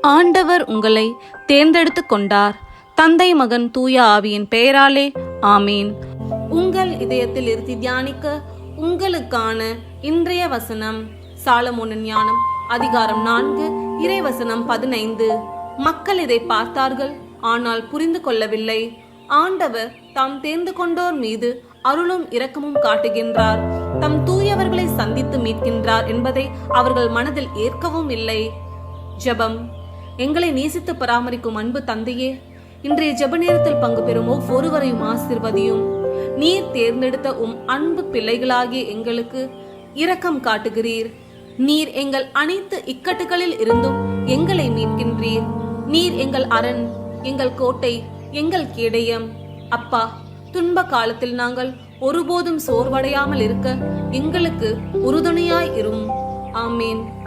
ஆண்டவர் உங்களை தேர்ந்தெடுத்து கொண்டார். தந்தை மகன் தூய ஆவியின் பெயராலே ஆமீன். உங்கள் இதயத்தில் இருத்தி தியானிக்க உங்களுக்கான இன்றைய வசனம் சாலமோனன் ஞானம் அதிகாரம் நான்கு இறைவசனம் பதினைந்து. மக்கள் இதை பார்த்தார்கள் ஆனால் புரிந்து கொள்ளவில்லை. ஆண்டவர் தாம் தேர்ந்து கொண்டோர் மீது அருளும் இரக்கமும் காட்டுகின்றார். தம் தூயவர்களை சந்தித்து மீட்கின்றார் என்பதை அவர்கள் மனதில் ஏற்கவும் இல்லை. ஜெபம். எங்களை நேசித்து பராமரிக்கும் அன்பு தந்தையே இன்றைய ஜெப நேரத்தில் பங்கு பெறும் ஒவ்வொருவரையும் ஆசிர்வதியும். நீர் தேர்ந்தெடுத்த உம் அன்பு பிள்ளைகளாகிய எங்களுக்கு இரக்கம் காட்டுகிறீர். நீர் எங்கள் அனைத்து இக்கட்டுகளில் இருந்தும் எங்களை மீட்கின்றீர். நீர் எங்கள் அரண் எங்கள் கோட்டை எங்கள் கேடயம் அப்பா துன்ப காலத்தில் நாங்கள் ஒருபோதும் சோர்வடையாமல் இருக்க எங்களுக்கு உறுதுணையாய் இரும். ஆமேன்.